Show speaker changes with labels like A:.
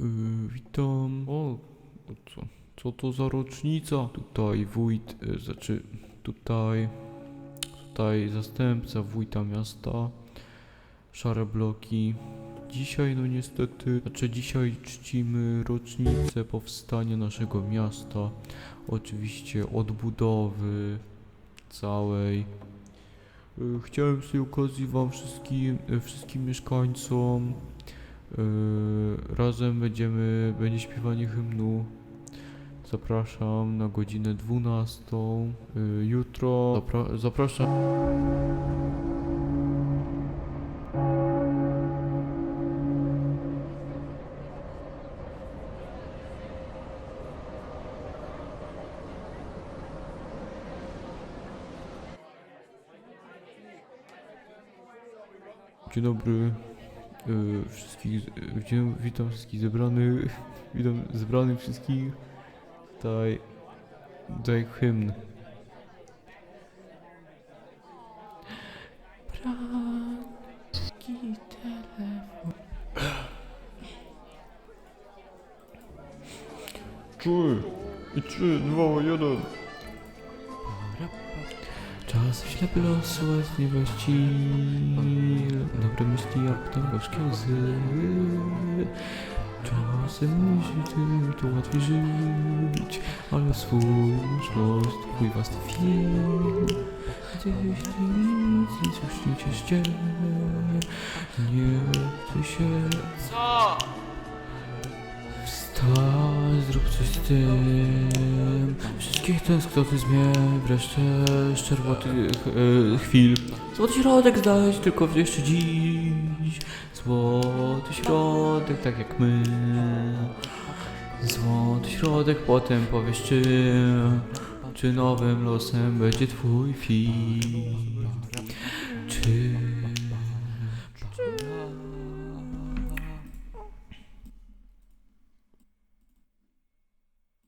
A: Yy, witam. O, co, co to za rocznica? Tutaj wójt, yy, znaczy tutaj, tutaj zastępca wójta miasta. Szare bloki. Dzisiaj, no niestety, znaczy dzisiaj czcimy rocznicę powstania naszego miasta. Oczywiście odbudowy całej. Y, Chciałem z tej okazji Wam wszystkim, y, wszystkim mieszkańcom razem będziemy, będzie śpiewanie hymnu. Zapraszam na godzinę 12. y, Jutro zapra zapraszam. Dzień dobry y, wszystkich, y, witam wszystkich zebranych, witam zebranych wszystkich. Tutaj, tutaj hymn. Bratki telefon. Trzy, i trzy, dwa, jeden. Czas ślepy losu jest niewłaściwy Dobre myśli jak to gorzkie łzy Czasem myśli ty to łatwiej żyć Ale los, twój własny film jeśli nic, nie cieszcie Nie chce się
B: Co?
A: Wstań, zrób coś z tym Wszystkich tęsknoty zmień wreszcie szczerwotych e, chwil. Złoty środek zdać tylko jeszcze dziś. Złoty środek tak jak my. Złoty środek potem powiesz czy Czy nowym losem będzie twój film. Czy